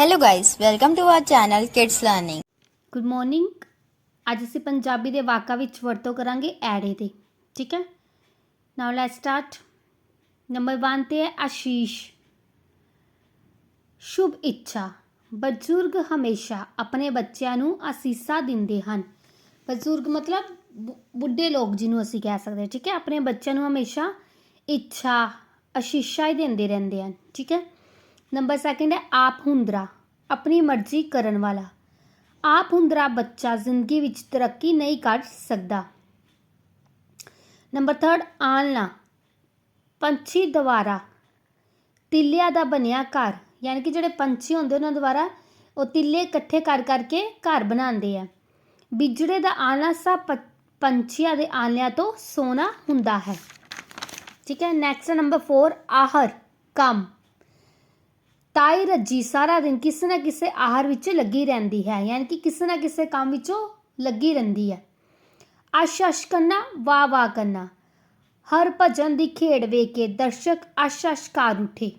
Hello guys, welcome to our channel Kids Learning. Good morning ਅੱਜ ਅਸੀਂ ਪੰਜਾਬੀ ਦੇ ਵਾਕਾਂ ਵਿੱਚ ਵਰਤੋਂ ਕਰਾਂਗੇ ਐੜੇ ਦੇ ਠੀਕ ਹੈ? ਨਾਓ ਲੈਟਸ ਸਟਾਰਟ ਨੰਬਰ 1 ਤੇ ਹੈ ਆਸ਼ੀਸ਼ ਸ਼ੁਭ ਇੱਛਾ। ਬਜ਼ੁਰਗ ਹਮੇਸ਼ਾ ਆਪਣੇ ਬੱਚਿਆਂ ਨੂੰ ਅਸੀਸਾਂ ਦਿੰਦੇ ਹਨ। ਬਜ਼ੁਰਗ ਮਤਲਬ ਬੁ- ਬੁੱਢੇ ਲੋਕ ਜਿਹਨੂੰ ਅਸੀਂ ਕਹਿ ਸਕਦੇ ਹਾਂ ਠੀਕ ਹੈ? ਆਪਣੇ ਬੱਚਿਆਂ ਨੂੰ ਹਮੇਸ਼ਾ ਇੱਛਾ ਅਸ਼ੀਸ਼ਾ ਹੀ ਦਿੰਦੇ ਰਹਿੰਦੇ ਹਨ ਠੀਕ ਹੈ? ਨੰਬਰ ਸੈਕਿੰਡ ਹੈ ਆਪ ਹੁੰਦਰਾ, ਆਪਣੀ ਮਰਜ਼ੀ ਕਰਨ ਵਾਲਾ। ਆਪ ਹੁੰਦਰਾ ਬੱਚਾ ਜ਼ਿੰਦਗੀ ਵਿੱਚ ਤਰੱਕੀ ਨਹੀਂ ਕਰ ਸਕਦਾ। ਨੰਬਰ 3 ਆਲਣਾ, ਪੰਛੀ ਦੁਆਰਾ, ਤਿੱਲਿਆਂ ਦਾ ਬਣਿਆ ਘਰ। ਯਾਨੀ ਕਿ ਜਿਹੜੇ ਪੰਛੀ ਹੁੰਦੇ ਉਹਨਾਂ ਦੁਆਰਾ, ਉਹ ਤਿੱਲੇ ਇਕੱਠੇ ਕਰ ਕਰਕੇ ਘਰ ਬਣਾਉਂਦੇ ਆ। ਬਿਜੜੇ ਦਾ ਆਲਣਾ ਸਭ ਪੰਛੀਆਂ ਦੇ ਆਲਿਆਂ ਤੋਂ ਸੋਹਣਾ ਹੁੰਦਾ ਹੈ। ਠੀਕ ਹੈ ਨੈਕਸਟ ਨੰਬਰ 4 ਆਹਰ, ਕੰਮ। ਤਾਈ ਰੱਜੀ ਸਾਰਾ ਦਿਨ ਕਿਸੇ ਨਾ ਕਿਸੇ ਆਹਾਰ ਵਿੱਚ ਲੱਗੀ ਰਹਿੰਦੀ ਹੈ, ਯਾਨੀ ਕਿ ਕਿਸੇ ਨਾ ਕਿਸੇ ਕੰਮ ਵਿੱਚੋਂ ਲੱਗੀ ਰਹਿੰਦੀ ਹੈ। ਅਸ਼ ਅਸ਼ ਕਰਨਾ ਵਾਹ ਵਾਹ ਕਰਨਾ ਹਰ ਭਜਨ ਦੀ ਖੇਡ ਵੇਖ ਕੇ ਦਰਸ਼ਕ ਅਸ਼ ਅਸ਼ ਕਰ ਉਠੇ।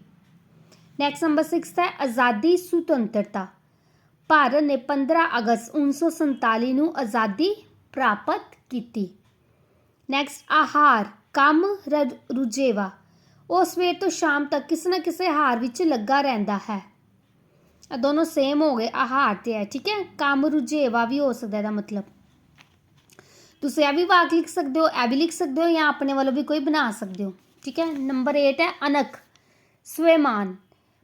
ਨੈਕਸਟ ਨੰਬਰ 6 ਹੈ, ਆਜ਼ਾਦੀ ਸੁਤੰਤਰਤਾ। ਭਾਰਤ ਨੇ 15 ਅਗਸਤ 1947 ਨੂੰ ਆਜ਼ਾਦੀ ਪ੍ਰਾਪਤ ਕੀਤੀ। ਨੈਕਸਟ ਆਹਾਰ, ਕੰਮ ਰ- ਰੁਝੇਵਾ ਉਹ ਸਵੇਰ ਤੋਂ ਸ਼ਾਮ ਤੱਕ ਕਿਸੇ ਨਾ ਕਿਸੇ ਹਾਰ ਵਿੱਚ ਲੱਗਾ ਰਹਿੰਦਾ ਹੈ। ਇਹ ਦੋਨੋਂ ਸੇਮ ਹੋ ਗਏ ਆਹਾਰ ਤੇ ਹੈ, ਠੀਕ ਹੈ? ਕੰਮ ਰੁਝੇਵਾ ਵੀ ਹੋ ਸਕਦਾ ਇਹਦਾ ਮਤਲਬ। ਤੁਸੀਂ ਇਹ ਵੀ ਵਾਕ ਲਿਖ ਸਕਦੇ ਹੋ, ਇਹ ਵੀ ਲਿਖ ਸਕਦੇ ਹੋ ਜਾਂ ਆਪਣੇ ਵੱਲੋਂ ਵੀ ਕੋਈ ਬਣਾ ਸਕਦੇ ਹੋ, ਠੀਕ ਹੈ? ਨੰਬਰ 8 ਹੈ ਅਨਕ ਸਵੈਮਾਨ।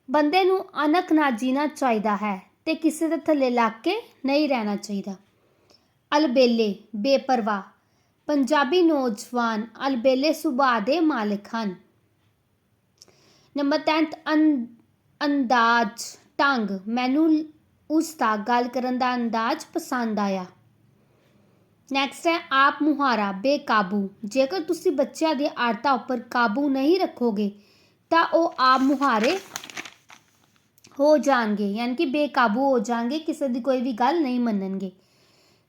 ਬੰਦੇ ਨੂੰ ਅਨਕ ਨਾ ਜੀਣਾ ਚਾਹੀਦਾ ਹੈ ਤੇ ਕਿਸੇ ਦੇ ਥੱਲੇ ਲੱਗ ਕੇ ਨਹੀਂ ਰਹਿਣਾ ਚਾਹੀਦਾ। ਅਲਬੇਲੇ, ਬੇਪਰਵਾਹ। ਪੰਜਾਬੀ ਨੌਜਵਾਨ ਅਲਬੇਲੇ ਸੁਭਾਅ ਦੇ ਮਾਲਕ ਹਨ। ਨੰਬਰ 10 ਅੰ- ਅੰਦਾਜ਼ ਢੰਗ ਮੈਨੂੰ ਉਸ ਦਾ ਗੱਲ ਕਰਨ ਦਾ ਅੰਦਾਜ਼ ਪਸੰਦ ਆਇਆ ਨੈਕਸਟ ਹੈ ਆਪ ਮੁਹਾਰਾ ਬੇਕਾਬੂ ਜੇਕਰ ਤੁਸੀਂ ਬੱਚਿਆਂ ਦੀ ਆਦਤਾਂ ਉੱਪਰ ਕਾਬੂ ਨਹੀਂ ਰੱਖੋਗੇ ਤਾਂ ਉਹ ਆਪ ਮੁਹਾਰੇ ਹੋ ਜਾਣਗੇ ਯਾਨੀ ਕਿ ਬੇਕਾਬੂ ਹੋ ਜਾਣਗੇ ਕਿਸੇ ਦੀ ਕੋਈ ਵੀ ਗੱਲ ਨਹੀਂ ਮੰਨਣਗੇ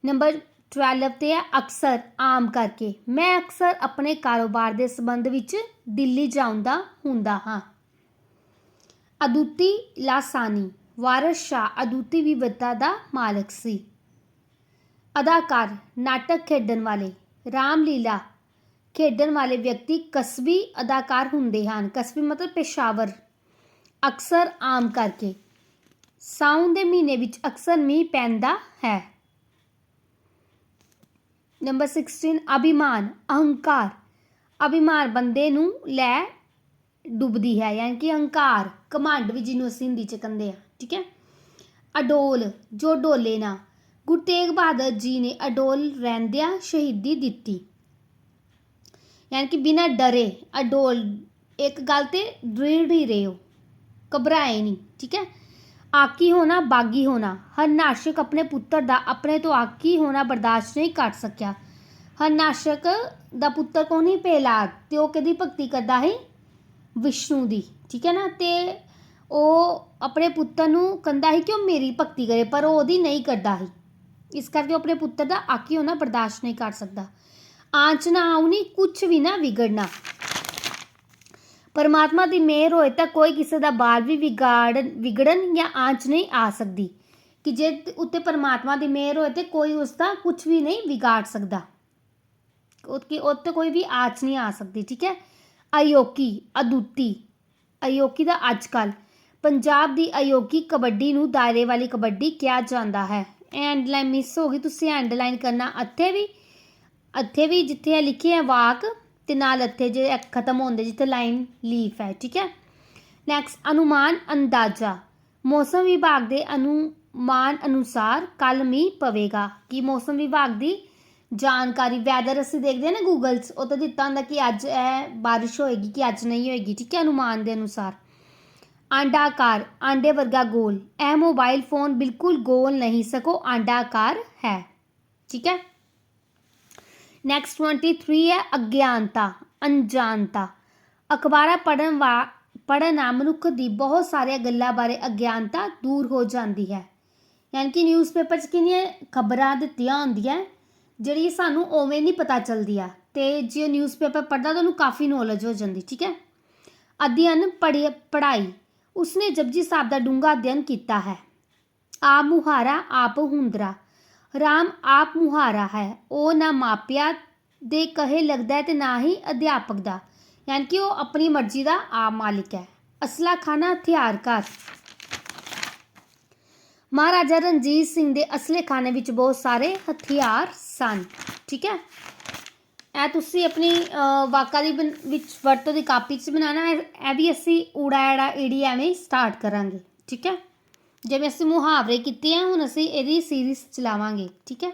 ਨੰਬਰ 12 ਤੇ ਹੈ ਅਕਸਰ ਆਮ ਕਰਕੇ ਮੈਂ ਅਕਸਰ ਆਪਣੇ ਕਾਰੋਬਾਰ ਦੇ ਸੰਬੰਧ ਵਿੱਚ ਦਿੱਲੀ ਜਾਂਦਾ ਹੁੰਦਾ ਹਾਂ ਅਦੁੱਤੀ ਲਾਸਾਨੀ ਵਾਰਸ ਸ਼ਾਹ ਅਦੁੱਤੀ ਵਿਵਧਤਾ ਦਾ ਮਾਲਕ ਸੀ ਅਦਾਕਾਰ ਨਾਟਕ ਖੇਡਣ ਵਾਲੇ ਰਾਮਲੀਲਾ ਖੇਡਣ ਵਾਲੇ ਵਿਅਕਤੀ ਕਸਬੀ ਅਦਾਕਾਰ ਹੁੰਦੇ ਹਨ ਕਸਬੀ ਮਤਲਬ ਪੇਸ਼ਾਵਰ ਅਕਸਰ ਆਮ ਕਰਕੇ ਸਾਉਣ ਦੇ ਮਹੀਨੇ ਵਿੱਚ ਅਕਸਰ ਮੀਂਹ ਪੈਂਦਾ ਹੈ ਨੰਬਰ 16 ਅਭਿਮਾਨ ਅਹੰਕਾਰ ਅਭਿਮਾਨ ਬੰਦੇ ਨੂੰ ਲੈ ਡੁੱਬਦੀ ਹੈ, ਯਾਨੀ ਕਿ ਹੰਕਾਰ, ਘਮੰਡ ਵੀ ਜਿਹਨੂੰ ਅਸੀਂ ਹਿੰਦੀ ਚ ਕਹਿੰਦੇ ਆ ਠੀਕ ਹੈ? ਅਡੋਲ, ਜੋ ਡੋਲੇ ਨਾ, ਗੁਰੂ ਤੇਗ ਬਹਾਦਰ ਜੀ ਨੇ ਅਡੋਲ ਰਹਿੰਦਿਆਂ ਸ਼ਹੀਦੀ ਦਿੱਤੀ। ਯਾਨੀ ਕਿ ਬਿਨਾਂ ਡਰੇ ਅਡੋਲ, ਇੱਕ ਗੱਲ ਤੇ ਦ੍ਰਿੜ ਹੀ ਰਹੇ ਹੋ ਘਬਰਾਏ ਨਹੀਂ, ਠੀਕ ਹੈ? ਆਕੀ ਹੋਣਾ, ਬਾਗੀ ਹੋਣਾ ਹਰਨਾਸ਼ਕ ਆਪਣੇ ਪੁੱਤਰ ਦਾ, ਆਪਣੇ ਤੋਂ ਆਕੀ ਹੋਣਾ ਬਰਦਾਸ਼ਤ ਨਹੀਂ ਕਰ ਸਕਿਆ। ਹਰਨਾਸ਼ਕ ਦਾ ਪੁੱਤਰ ਕੌਣ ਹੀ ਪਹਿਲਾਦ ਤੇ ਉਹ ਕਿਹਦੀ ਭਗਤੀ ਕਰਦਾ ਹੀ ਵਿਸ਼ਨੂੰ ਦੀ, ਠੀਕ ਹੈ ਨਾ? ਤੇ ਉਹ ਆਪਣੇ ਪੁੱਤਰ ਨੂੰ ਕਹਿੰਦਾ ਹੈ ਕਿ ਉਹ ਮੇਰੀ ਭਗਤੀ ਕਰੇ, ਪਰ ਉਹ ਉਹਦੀ ਨਹੀਂ ਕਰਦਾ ਸੀ। ਇਸ ਕਰਕੇ ਉਹ ਆਪਣੇ ਪੁੱਤਰ ਦਾ ਆਕੀ ਹੋਣਾ ਬਰਦਾਸ਼ਤ ਨਹੀਂ ਕਰ ਸਕਦਾ। ਆਂਚ ਨਾ ਆਉਣੀ ਕੁਝ ਵੀ ਨਾ ਵਿਗੜਨਾ। ਪਰਮਾਤਮਾ ਦੀ ਮਿਹਰ ਹੋਏ ਤਾਂ ਕੋਈ ਕਿਸੇ ਦਾ ਬਾਲ ਵੀ ਵਿਗਾੜ, ਵਿਗੜਨ ਜਾਂ ਆਂਚ ਨਹੀਂ ਆ ਸਕਦੀ। ਕਿ ਜੇ ਉੱਤੇ ਪਰਮਾਤਮਾ ਦੀ ਮਿਹਰ ਹੋਏ ਤੇ ਕੋਈ ਉਸ ਦਾ ਕੁਝ ਵੀ ਨਹੀਂ ਵਿਗਾੜ ਸਕਦਾ। ਉਹ ਕਿ ਉੱਤੇ ਕੋਈ ਵੀ ਆਂਚ ਨਹੀਂ ਆ ਸਕਦੀ, ਠੀਕ ਹੈ? ਅਯੋਕੀ, ਅਦੁੱਤੀ। ਅਯੋਕੀ ਦਾ ਅੱਜ ਅੱਜਕੱਲ ਪੰਜਾਬ ਦੀ ਅਯੋਕੀ ਕਬੱਡੀ ਨੂੰ ਦਾਇਰੇ ਵਾਲੀ ਕਬੱਡੀ ਕਿਹਾ ਜਾਂਦਾ ਹੈ। ਐਂਡ ਲਾਈਨ ਮਿਸ ਹੋ ਗਈ, ਤੁਸੀਂ ਐਂਡਲਾਈਨ ਕਰਨਾ। ਇੱਥੇ ਵੀ ਇੱਥੇ ਵੀ ਜਿੱਥੇ ਇਹ ਲਿਖੇ ਹੈ ਵਾਕ, ਤੇ ਨਾਲ ਇੱਥੇ ਜੇ ਇਹ ਖਤਮ ਹੁੰਦੇ ਜਿੱਥੇ ਲਾਈਨ ਲੀਫ ਹੈ, ਠੀਕ ਹੈ? ਨੈਕਸਟ ਅਨੁਮਾਨ ਅੰਦਾਜ਼ਾ। ਮੌਸਮ ਵਿਭਾਗ ਦੇ ਅਨੁਮਾਨ ਅਨੁਸਾਰ ਕੱਲ ਮੀਂਹ ਪਵੇਗਾ। ਕਿ ਮੌਸਮ ਵਿਭਾਗ ਦੀ ਜਾਣਕਾਰੀ ਵੈਦਰ ਅਸੀਂ ਦੇਖਦੇ ਹਾਂ ਨਾ ਗੂਗਲ 'ਚ, ਉਹ ਤਾਂ ਦਿੱਤਾ ਹੁੰਦਾ ਕਿ ਅੱਜ ਇਹ ਬਾਰਿਸ਼ ਹੋਏਗੀ ਕਿ ਅੱਜ ਨਹੀਂ ਹੋਏਗੀ, ਠੀਕ ਹੈ? ਅਨੁਮਾਨ ਦੇ ਅਨੁਸਾਰ। ਆਂਡਾਕਾਰ, ਆਂਡੇ ਵਰਗਾ ਗੋਲ। ਇਹ ਮੋਬਾਈਲ ਫੋਨ ਬਿਲਕੁਲ ਗੋਲ ਨਹੀਂ ਸਕੋ ਆਂਡਾਕਾਰ ਹੈ। ਠੀਕ ਹੈ? ਨੈਕਸਟ 23 ਹੈ ਅਗਿਆਨਤਾ, ਅਣਜਾਣਤਾ। ਅਖਬਾਰਾਂ ਪੜਨ ਵਾ ਪੜਨ ਨਾਲ ਮਨੁੱਖ ਦੀ ਬਹੁਤ ਸਾਰੀਆਂ ਗੱਲਾਂ ਬਾਰੇ ਅਗਿਆਨਤਾ ਦੂਰ ਹੋ ਜਾਂਦੀ ਹੈ। ਯਾਨੀ ਕਿ ਨਿਊਜ਼ਪੇਪਰ 'ਚ ਕਿੰਨੀਆਂ ਖਬਰਾਂ ਦਿੱਤੀਆਂ ਹੁੰਦੀਆਂ ਜਿਹੜੀ ਸਾਨੂੰ ਉਵੇਂ ਨਹੀਂ ਪਤਾ ਚੱਲਦੀ ਆ, ਤੇ ਜੇ ਨਿਊਜ਼ਪੇਪਰ ਪੜਦਾ ਤਾਂ ਉਹਨੂੰ ਕਾਫੀ ਨੌਲੇਜ ਹੋ ਜਾਂਦੀ, ਠੀਕ ਹੈ? ਅਧਿਐਨ ਪੜ੍ਹੀ, ਪੜ੍ਹਾਈ, ਉਸਨੇ ਜਪਜੀ ਸਾਹਿਬ ਦਾ ਡੂੰਘਾ ਅਧਿਐਨ ਕੀਤਾ ਹੈ। ਆਪ ਮੁਹਾਰਾ, ਆਪ ਹੁੰਦਰਾ, ਰਾਮ ਆਪ ਮੁਹਾਰਾ ਹੈ, ਉਹ ਨਾ ਮਾਪਿਆਂ ਦੇ ਕਹੇ ਲੱਗਦਾ ਹੈ ਤੇ ਨਾ ਹੀ ਅਧਿਆਪਕ ਦਾ, ਯਾਨੀ ਕਿ ਉਹ ਆਪਣੀ ਮਰਜ਼ੀ ਦਾ ਆਪ ਮਾਲਿਕ ਹੈ। ਅਸਲਾ ਖਾਨਾ ਹਥਿਆਰਕਾਰ। ਮਹਾਰਾਜਾ ਰਣਜੀਤ ਸਿੰਘ ਦੇ ਅਸਲੇ ਖਾਨੇ ਵਿੱਚ ਬਹੁਤ ਸਾਰੇ ਹਥਿਆਰ ਸਨ ਠੀਕ ਹੈ? ਇਹ ਤੁਸੀਂ ਆਪਣੀ ਅਹ, ਵਾਕਾਂ ਦੀ ਬਨ- ਵਿੱਚ ਵਰਤੋਂ ਦੀ ਕਾਪੀ 'ਚ ਬਣਾਉਣਾ ਇਹ ਵੀ ਅਸੀਂ ਊੜਾ ਐੜਾ ਈੜੀ ਐਵੇਂ ਸਟਾਰਟ ਕਰਾਂਗੇ ਠੀਕ ਹੈ? ਜਿਵੇਂ ਅਸੀਂ ਮੁਹਾਵਰੇ ਕੀਤੇ ਆ ਹੁਣ ਅਸੀਂ ਇਹਦੀ ਸੀਰੀਜ਼ ਚਲਾਵਾਂਗੇ ਠੀਕ ਹੈ?